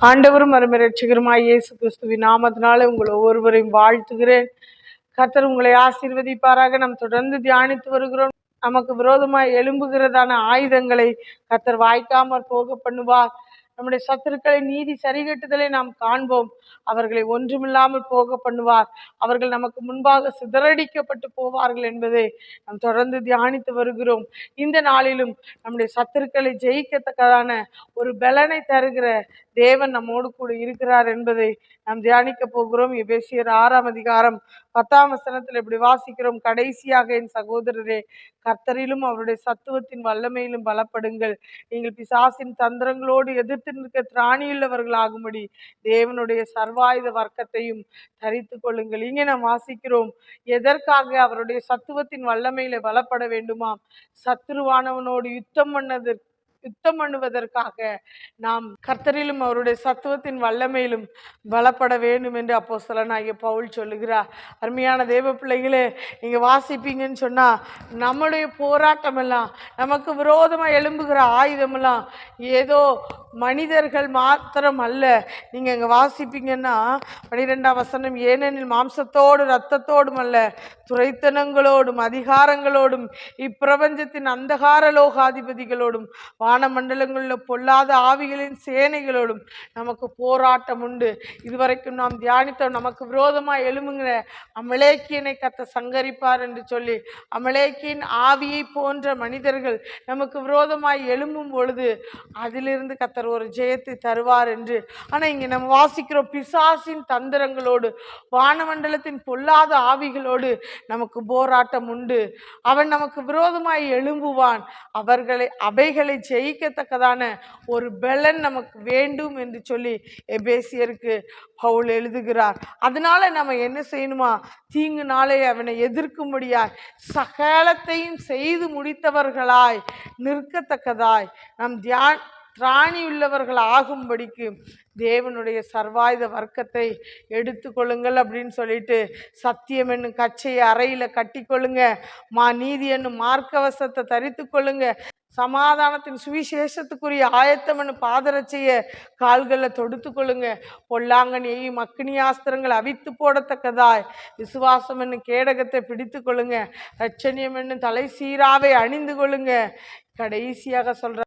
ஆண்டவரும் அருமை ரட்சகருமாய் இயேசு கிறிஸ்துவின் நாமத்தினாலே உங்கள் ஒவ்வொருவரையும் வாழ்த்துகிறேன். கர்த்தர் உங்களை ஆசீர்வதிப்பாராக. நாம் தொடர்ந்து தியானித்து வருகிறோம். நமக்கு விரோதமாய் எழும்புகிறதான ஆயுதங்களை கர்த்தர் வாய்க்காமற் போக பண்ணுவார். நம்முடைய சத்துருக்களை நீதி சரிகட்டுதலை நாம் காண்போம். அவர்களை ஒன்றுமில்லாமல் போக பண்ணுவார். அவர்கள் நமக்கு முன்பாக சிதறடிக்கப்பட்டு போவார்கள் என்பதை நாம் தொடர்ந்து தியானித்து வருகிறோம். இந்த நாளிலும் நம்முடைய சத்துருக்களை ஜெயிக்கத்தக்கதான ஒரு பலனை தருகிற தேவன் நம்மோடு கூட இருக்கிறார் என்பதை நாம் தியானிக்க போகிறோம். எபேசியர் ஆறாம் அதிகாரம் பத்தாம் வசனத்தில் இப்படி வாசிக்கிறோம். கடைசியாக என் சகோதரரே கர்த்தரிலும் அவருடைய சத்துவத்தின் வல்லமையிலும் பலப்படுங்கள். நீங்கள் பிசாசின் தந்திரங்களோடு எதிர்த்து நிற்க திராணியுள்ளவர்களாகும்படி தேவனுடைய சர்வாயுத வர்க்கத்தையும் தரித்து கொள்ளுங்கள். இங்கே நாம் வாசிக்கிறோம். எதற்காக அவருடைய சத்துவத்தின் வல்லமையில பலப்பட வேண்டுமாம்? சத்துருவானவனோடு யுத்தம் பண்ணதற்கு யுத்தம் பண்ணுவதற்காக நாம் கர்த்தரிலும் அவருடைய சத்துவத்தின் வல்லமையிலும் பலப்பட வேண்டும் என்று அப்போ ஆகிய பவுல் சொல்லுகிறார். அருமையான தேவ பிள்ளைகளே நீங்கள் வாசிப்பீங்கன்னு சொன்னால் நம்முடைய போராட்டமெல்லாம் நமக்கு விரோதமாக எழும்புகிற ஆயுதமெல்லாம் ஏதோ மனிதர்கள் மாத்திரம் அல்ல நீங்கள் இங்கே வாசிப்பீங்கன்னா பனிரெண்டாம் வசனம் ஏனெனில் மாம்சத்தோடு இரத்தத்தோடும் அல்ல துரைத்தனங்களோடும் அதிகாரங்களோடும் இப்பிரபஞ்சத்தின் அந்தகார லோகாதிபதிகளோடும் வானமண்டலங்களில் பொல்லாத ஆவிகளின் சேனைகளோடும் நமக்கு போராட்டம் உண்டு. இதுவரைக்கும் நாம் தியானித்தோம் நமக்கு விரோதமாக எழுமுங்கிற அமலேக்கியனை கத்த சங்கரிப்பார் என்று சொல்லி அமலேக்கியின் ஆவியை போன்ற மனிதர்கள் நமக்கு விரோதமாய் எழும்பும் பொழுது அதிலிருந்து கத்த கத்தர் ஒரு ஜெயத்தை தருவார் என்று. ஆனால் இங்கே நம்ம வாசிக்கிறோம் பிசாசின் தந்திரங்களோடு வானமண்டலத்தின் பொல்லாத ஆவிகளோடு நமக்கு போராட்டம் உண்டு. அவன் நமக்கு விரோதமாய் எழும்புவான். அவர்களை அவைகளை ஜெயிக்கத்தக்கதான ஒரு பலன் நமக்கு வேண்டும் என்று சொல்லி எபேசியருக்கு பவுல் எழுதுகிறார். அதனால நம்ம என்ன செய்யணுமா? தீங்கு நாளை அவனை எதிர்க்கும்படியாய் சகலத்தையும் செய்து முடித்தவர்களாய் நிற்கத்தக்கதாய் நம் தியான் திராணியுள்ளவர்கள் ஆகும்படிக்கு தேவனுடைய சர்வாயுத வர்க்கத்தை எடுத்துக்கொள்ளுங்கள் அப்படின்னு சொல்லிட்டு சத்தியம் என்னும் கச்சையை அறையில் கட்டிக்கொள்ளுங்க. மா நீதி என்னும் மார்க்கவசத்தை தரித்து கொள்ளுங்க. சமாதானத்தின் சுவிசேஷத்துக்குரிய ஆயத்தமனு என்னும் பாதரட்சைய கால்களில் தொடுத்து கொள்ளுங்க. பொல்லாங்கன் எய்யும் அக்னியாஸ்திரங்கள் அவித்து போடத்தக்கதாய். விசுவாசம் என்னும் கேடகத்தை பிடித்து கொள்ளுங்க. ரட்சணியம் என்னும் தலை சீராவை அணிந்து கொள்ளுங்க. கடைசியாக சொல்ற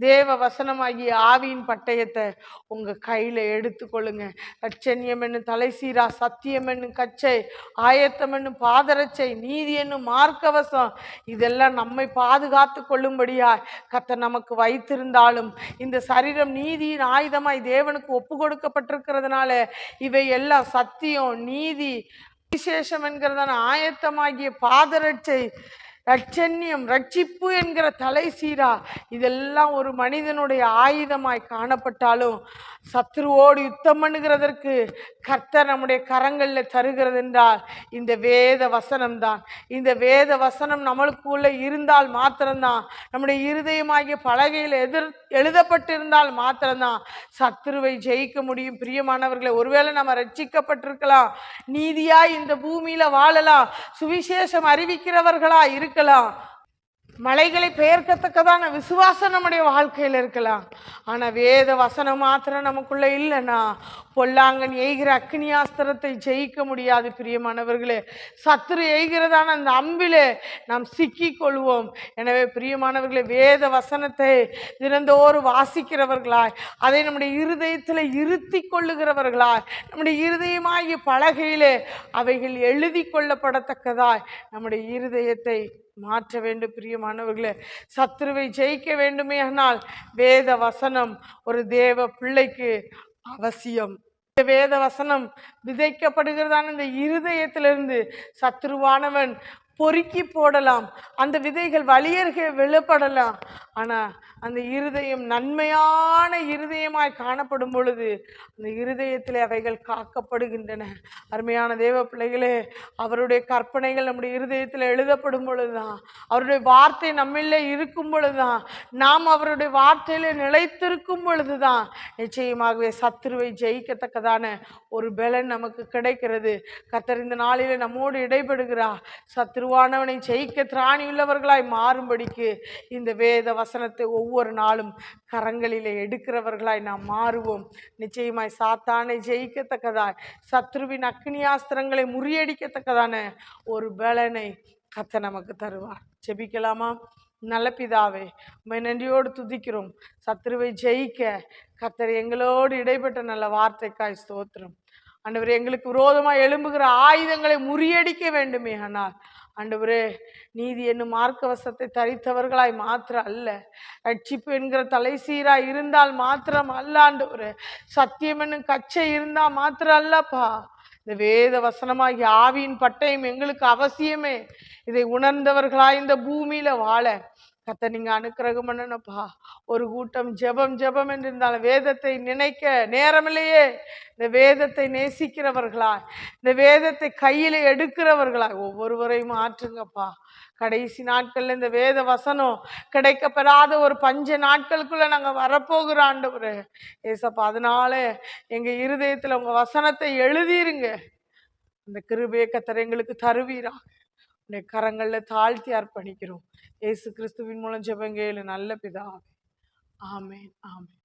தேவ வசனமாகிய ஆவியின் பட்டயத்தை உங்கள் கையில் எடுத்துக்கொள்ளுங்க. ரட்சண்யம் என்னும் தலைசீரா சத்தியம் என்னும் கச்சை ஆயத்தம் என்னும் பாதரட்சை நீதி என்னும் மார்க்கவசம் இதெல்லாம் நம்மை பாதுகாத்து கொள்ளும்படியா கத்த நமக்கு வைத்திருந்தாலும் இந்த சரீரம் நீதியின் ஆயுதமாய் தேவனுக்கு ஒப்பு கொடுக்கப்பட்டிருக்கிறதுனால இவை எல்லாம் சத்தியம் நீதி விசேஷம் என்கிறதான ஆயத்தமாகிய பாதரட்சை ரட்சண்யம் ரட்சிப்பு என்கிற தலை சீரா இதெல்லாம் ஒரு மனிதனுடைய ஆயுதமாய் காணப்பட்டாலும் சத்ருவோடு யுத்தம் பண்ணுகிறதற்கு கர்த்தர் நம்முடைய கரங்களில் தருகிறது என்றால் இந்த வேத வசனம் தான் இந்த வேத வசனம் நம்மளுக்குள்ளே இருந்தால் மாத்திரம்தான். நம்முடைய இருதயமாகிய பலகையில் எதிர் எழுதப்பட்டிருந்தால் மாத்திரம்தான். சத்ருவை ஜெயிக்க முடியும். பிரியமானவர்களை ஒருவேளை நம்ம ரட்சிக்கப்பட்டிருக்கலாம். நீதியாய் இந்த பூமியில வாழலாம். சுவிசேஷம் அறிவிக்கிறவர்களா இருக்கலாம். மலைகளை பெயர்க்கத்தக்கதான விசுவாசம் நம்முடைய வாழ்க்கையில் இருக்கலாம். ஆனால் வேத வசனம் மாத்திரம் நமக்குள்ளே இல்லைன்னா பொல்லாங்கன் எய்கிற அக்னியாஸ்திரத்தை ஜெயிக்க முடியாது பிரியமானவர்களே. சத்துரு எய்கிறதான அந்த அம்பிலே நாம் சிக்கி கொள்வோம். எனவே பிரியமானவர்களே வேத வசனத்தை தினந்தோறு வாசிக்கிறவர்களாய் அதை நம்முடைய இருதயத்தில் இருத்தி கொள்ளுகிறவர்களாய் நம்முடைய இருதயமாகிய பலகையிலே அவைகள் எழுதி கொள்ளப்படத்தக்கதாய் நம்முடைய இருதயத்தை மாற்ற வேண்டும் பிரியமானவர்களே சத்ருவை ஜெயிக்க வேண்டுமே ஆனால் வேத வசனம் ஒரு தேவ பிள்ளைக்கு அவசியம். இந்த வேத வசனம் விதைக்கப்படுகிறதான இந்த இருதயத்திலிருந்து சத்ருவானவன் பொறுக்கி போடலாம். அந்த விதைகள் வழியருகே விழப்படலாம். ஆனால் அந்த இருதயம் நன்மையான இருதயமாய் காணப்படும் பொழுது அந்த இருதயத்தில் அவைகள் காக்கப்படுகின்றன. அருமையான தேவ பிள்ளைகளே அவருடைய கற்பனைகள் நம்முடைய இருதயத்தில் எழுதப்படும் பொழுதுதான் அவருடைய வார்த்தை நம்மள இருக்கும் பொழுதுதான் நாம் அவருடைய வார்த்தையில நிலைத்திருக்கும் பொழுதுதான் நிச்சயமாகவே சத்துருவை ஜெயிக்கத்தக்கதான ஒரு பலன் நமக்கு கிடைக்கிறது. கர்த்தர் இந்த நாளில் நம்மோடு சத்ரு சத்ருவானவனை ஜெயிக்க திராணியுள்ளவர்களாய் மாறும்படிக்கு இந்த வேத வசனத்தை ஒவ்வொரு நாளும் கரங்களிலே எடுக்கிறவர்களாய் நாம் மாறுவோம். நிச்சயமாய் சாத்தானை ஜெயிக்கத்தக்கதாய் சத்ருவின் அக்னியாஸ்திரங்களை முறியடிக்கத்தக்கதான ஒரு பலனை கத்த நமக்கு தருவார். ஜெபிக்கலாமா? நல்ல பிதாவே உம்மை நன்றியோடு துதிக்கிறோம். சத்ருவை ஜெயிக்க கத்தர் எங்களோடு இடைப்பட்ட நல்ல வார்த்தைக்காய் ஸ்தோத்திரம். ஆண்டவரே எங்களுக்கு விரோதமாக எழும்புகிற ஆயுதங்களை முறியடிக்க வேண்டுமே ஆனால் ஆண்டவரே நீதி என்னும் மார்க்கவசத்தை தரித்தவர்களாய் மாத்திரம் அல்ல. ரட்சிப்பு என்கிற தலைசீராய் இருந்தால் மாத்திரம் அல்ல ஆண்டவரே. சத்தியம் என்னும் கச்சை இருந்தால் மாத்திரம் அல்லப்பா. இந்த வேத வசனமாகி ஆவியின் பட்டயம் எங்களுக்கு அவசியமே. இதை உணர்ந்தவர்களாய் இந்த பூமியில வாழ. கத்த நீங்க அனுக்கிரகம் பண்ணணும்ப்பா. ஒரு கூட்டம் ஜெபம் ஜெபம் என்று இருந்தாலும் வேதத்தை நினைக்க நேரமில்லையே. இந்த வேதத்தை நேசிக்கிறவர்களாய் இந்த வேதத்தை கையில எடுக்கிறவர்களாய் ஒவ்வொருவரையும் மாற்றுங்கப்பா கடைசி நாட்கள்ல இந்த வேத வசனம் கிடைக்கப்பெறாத ஒரு பஞ்ச நாட்களுக்குள்ள நாங்க வரப்போகிற ஆண்டவரே. ஏசப்பா அதனால எங்க இருதயத்துல உங்க வசனத்தை எழுதிருங்க. அந்த கிருபையை கத்தரை எங்களுக்கு தருவீரா உடைய கரங்களில் தாழ்த்தி அர்ப்பணிக்கிறோம். இயேசு கிறிஸ்துவின் மூலம் ஜெபங்கேளு. நல்ல பிதாவே. ஆமேன் ஆமேன்.